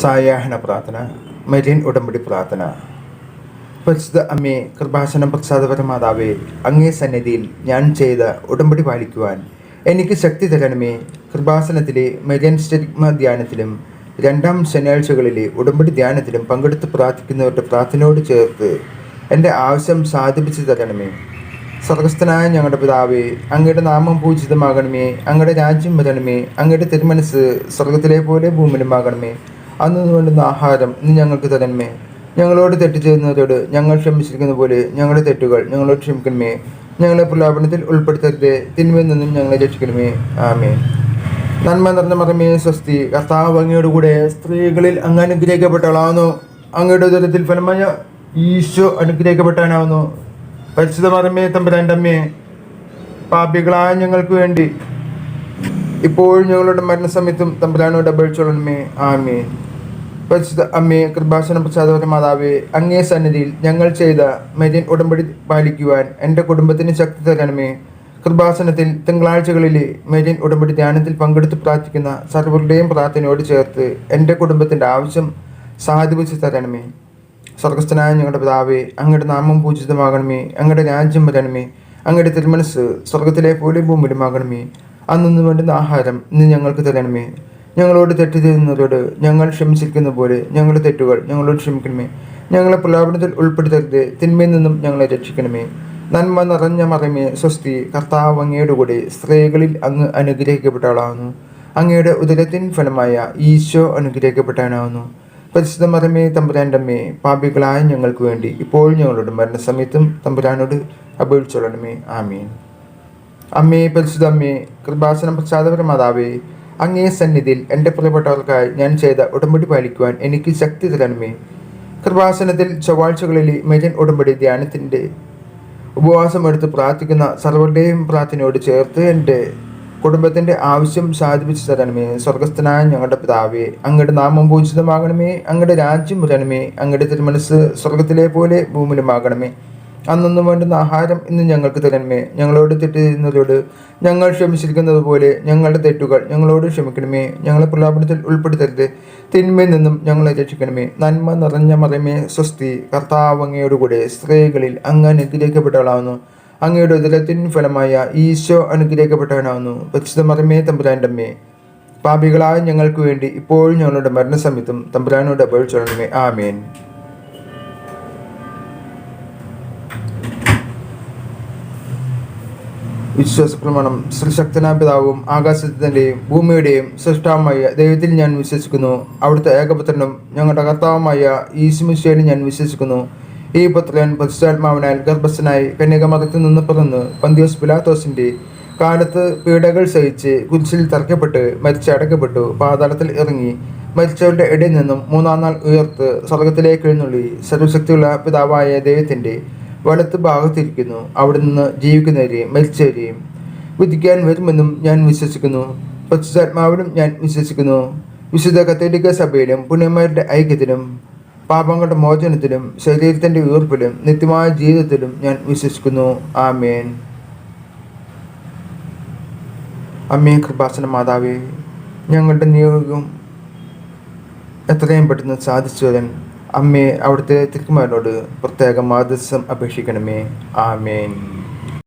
സായാഹ്ന പ്രാർത്ഥന മരിയൻ ഉടമ്പടി പ്രാർത്ഥന. പരിശുദ്ധ അമ്മേ കൃപാസനം പ്രസാദപര മാതാവേ അങ്ങേ സന്നിധിയിൽ ഞാൻ ചെയ്ത ഉടമ്പടി പാലിക്കുവാൻ എനിക്ക് ശക്തി തരണമേ. കൃപാസനത്തിലെ മരിയൻ സ്റ്റിഗ്മ ധ്യാനത്തിലും രണ്ടാം ശനിയാഴ്ചകളിലെ ഉടമ്പടി ധ്യാനത്തിലും പങ്കെടുത്ത് പ്രാർത്ഥിക്കുന്നവരുടെ പ്രാർത്ഥനയോട് ചേർത്ത് എന്റെ ആവശ്യം സാധിപ്പിച്ചു തരണമേ. സർഗസ്ഥനായ ഞങ്ങളുടെ പിതാവേ അങ്ങയുടെ നാമം പൂജിതമാകണമേ. അങ്ങയുടെ രാജ്യം വരണമേ. അങ്ങയുടെ തിരുമനസ് സ്വർഗത്തിലെ പോലെ ഭൂമിയിലുമാകണമേ. അന്ന് വേണ്ടുന്ന ആഹാരം നീ ഞങ്ങൾക്ക് തരണമേ. ഞങ്ങളോട് തെറ്റ് ചെയ്യുന്നവരോട് ഞങ്ങൾ ക്ഷമിച്ചിരിക്കുന്ന പോലെ ഞങ്ങളുടെ തെറ്റുകൾ ഞങ്ങളോട് ക്ഷമിക്കണമേ. ഞങ്ങളെ പ്രലാപനത്തിൽ ഉൾപ്പെടുത്തരുത്. തിന്മയിൽ നിന്നും ഞങ്ങളെ രക്ഷിക്കണമേ. ആമേ നന്മ നിറഞ്ഞ മറമേ സ്വസ്തി. കർത്താവ് അങ്ങയുടെ കൂടെ സ്ത്രീകളിൽ അങ്ങ് അനുഗ്രഹിക്കപ്പെട്ടവളാവുന്നു. അങ്ങയുടെ ഉദരത്തിൽ ഫലമായ ഈശോ അനുഗ്രഹിക്കപ്പെട്ടാനാവുന്നു. പരിശുദ്ധ മറമേ തമ്പുരാന്റെ അമ്മേ പാപികളായ ഞങ്ങൾക്ക് വേണ്ടി ഇപ്പോഴും ഞങ്ങളുടെ മരണസമയത്തും തമ്പുരാനോട് അപേക്ഷിച്ചോളണമേ. ആമേ പരിശുദ്ധ അമ്മേ കൃപാസന പ്രസാദപര മാതാവേ അങ്ങേ സന്നിധിയിൽ ഞങ്ങൾ ചെയ്ത മരിയൻ ഉടമ്പടി പാലിക്കുവാൻ എന്റെ കുടുംബത്തിന് ശക്തി തരണമേ. കൃപാസനത്തിൽ തിങ്കളാഴ്ചകളിലെ മരിയൻ ഉടമ്പടി ധ്യാനത്തിൽ പങ്കെടുത്ത് പ്രാർത്ഥിക്കുന്ന സർവരുടെയും പ്രാർത്ഥനയോട് ചേർത്ത് എന്റെ കുടുംബത്തിന്റെ ആവശ്യം സാധിപ്പിച്ച് തരണമേ. സ്വർഗസ്ഥനായ ഞങ്ങളുടെ പിതാവേ അങ്ങയുടെ നാമം പൂജിതമാകണമേ. അങ്ങയുടെ രാജ്യം വരണമേ. അങ്ങയുടെ തിരുമനസ് സ്വർഗത്തിലെ പോലെ ഭൂമിയിലുമാകണമേ അന്നു വേണ്ടുന്ന ആഹാരം ഇന്ന് ഞങ്ങൾക്ക് തരണമേ. ഞങ്ങളോട് തെറ്റ് ചെയ്യുന്നവരോട് ഞങ്ങൾ ക്ഷമിച്ചിരിക്കുന്ന പോലെ ഞങ്ങളുടെ തെറ്റുകൾ ഞങ്ങളോട് ക്ഷമിക്കണമേ. ഞങ്ങളെ പ്രലാപനത്തിൽ ഉൾപ്പെടുത്തരുത്. തിന്മയിൽ നിന്നും ഞങ്ങളെ രക്ഷിക്കണമേ. നന്മ നിറഞ്ഞ മറമേ സ്വസ്തി കർത്താവ് അങ്ങയുടെ കൂടെ സ്ത്രീകളിൽ അങ്ങ് അനുഗ്രഹിക്കപ്പെട്ട ആളാകുന്നു അങ്ങയുടെ ഉദരത്തിൻ ഫലമായ ഈശോ അനുഗ്രഹിക്കപ്പെട്ടവനാവുന്നു പരിശുദ്ധ മറമേ തമ്പുരാന്റെ അമ്മേ പാപികളായ ഞങ്ങൾക്ക് വേണ്ടി ഇപ്പോൾ ഞങ്ങളുടെ മരണസമയത്തും തമ്പുരാനോട് അപേക്ഷിച്ചോളണമേ. ആമീൻ. അമ്മേ പരിശുദ്ധ അമ്മേ കൃപാസനം മാതാവേ അങ്ങേ സന്നിധിയിൽ എന്റെ പ്രിയപ്പെട്ടവർക്കായി ഞാൻ ചെയ്ത ഉടമ്പടി പാലിക്കുവാൻ എനിക്ക് ശക്തി തരണമേ. കൃപാസനത്തിൽ ചൊവ്വാഴ്ചകളിലെ മെജൻ ഉടമ്പടി ധ്യാനത്തിന്റെ ഉപവാസമെടുത്ത് പ്രാർത്ഥിക്കുന്ന സർവരുടെയും പ്രാർത്ഥനയോട് ചേർത്ത് എന്റെ കുടുംബത്തിന്റെ ആവശ്യം സാധിപ്പിച്ചു തരണമേ. സ്വർഗസ്ഥനായ ഞങ്ങളുടെ പിതാവേ അങ്ങയുടെ നാമം പൂജിതമാകണമേ. അങ്ങയുടെ രാജ്യം വരണമേ. അങ്ങയുടെ തിരുമനസ് സ്വർഗത്തിലെ പോലെ ഭൂമിയിലുമാകണമേ. അന്നൊന്നും വേണ്ടുന്ന ആഹാരം ഇന്ന് ഞങ്ങൾക്ക് തരണമേ. ഞങ്ങളോട് തെറ്റ് ചെയ്യുന്നവരോട് ഞങ്ങൾ ക്ഷമിച്ചിരിക്കുന്നത് പോലെ ഞങ്ങളുടെ തെറ്റുകൾ ഞങ്ങളോട് ക്ഷമിക്കണമേ. ഞങ്ങളെ പ്രലാപനത്തിൽ ഉൾപ്പെടുത്തരുത്. തിന്മയിൽ നിന്നും ഞങ്ങളെ രക്ഷിക്കണമേ. നന്മ നിറഞ്ഞ മറമേ സ്വസ്തി. കർത്താവ് അങ്ങയോടുകൂടെ സ്ത്രീകളിൽ അങ്ങ് അനുഗ്രഹിക്കപ്പെട്ടവളാവുന്നു. അങ്ങയുടെ ഉദരത്തിൻ ഫലമായ ഈശോ അനുഗ്രഹിക്കപ്പെട്ടവനാവുന്നു. പരിശുദ്ധ മറമേ തമ്പുരാൻഡമ്മേ പാപികളായ ഞങ്ങൾക്ക് വേണ്ടി ഇപ്പോഴും ഞങ്ങളുടെ മരണസമയത്തും തമ്പുരാനോട് അപേക്ഷിച്ചോളണമേ. ആമേൻ. വിശ്വാസപ്രമാണം പിതാവും ആകാശത്തിന്റെയും ഭൂമിയുടെയും സൃഷ്ടാവുമായ ദൈവത്തിൽ ഞാൻ വിശ്വസിക്കുന്നു. അവിടുത്തെ ഏകപുത്രനും ഞങ്ങളുടെ കർത്താവുമായ ഈശുമിശേനും ഞാൻ വിശ്വസിക്കുന്നു. ഈ പുത്രൻ പരിശുദ്ധാത്മാവിനാൽ ഗർഭസ്ഥനായി കന്യകമതത്തിൽ നിന്ന് പിറന്ന് പന്തിയോസ് പിലാത്തോസിന്റെ കാലത്ത് പീഡകൾ സഹിച്ച് കുരിശിൽ തറയ്ക്കപ്പെട്ട് മരിച്ചടക്കപ്പെട്ടു പാതാളത്തിൽ ഇറങ്ങി മരിച്ചവരുടെ ഇടയിൽ നിന്നും മൂന്നാം നാൾ ഉയർത്ത് സ്വർഗത്തിലേക്ക് എഴുന്നള്ളി. സർവശക്തിയുള്ള പിതാവായ ദൈവത്തിന്റെ വലത്ത് ഭാഗത്തിരിക്കുന്നു. അവിടെ നിന്ന് ജീവിക്കുന്നവരെയും മരിച്ചവരെയും വിധിക്കാൻ വരുമെന്നും ഞാൻ വിശ്വസിക്കുന്നു. പരിശുദ്ധാത്മാവിലും ഞാൻ വിശ്വസിക്കുന്നു. വിശുദ്ധ കത്തോലിക്ക സഭയിലും പുണ്യന്മാരുടെ ഐക്യത്തിലും പാപങ്ങളുടെ മോചനത്തിലും ശരീരത്തിന്റെ ഉയർപ്പിലും നിത്യമായ ജീവിതത്തിലും ഞാൻ വിശ്വസിക്കുന്നു. ആമേൻ. അമ്മേ കൃപാസന മാതാവേ ഞങ്ങളുടെ നിയോഗം എത്രയും പെട്ടെന്ന് സാധിച്ചു തരാൻ അമ്മേ അവിടുത്തെ തിരുക്കുമാരനോട് പ്രത്യേക മാതൃസം അപേക്ഷിക്കണമേ. ആമേൻ.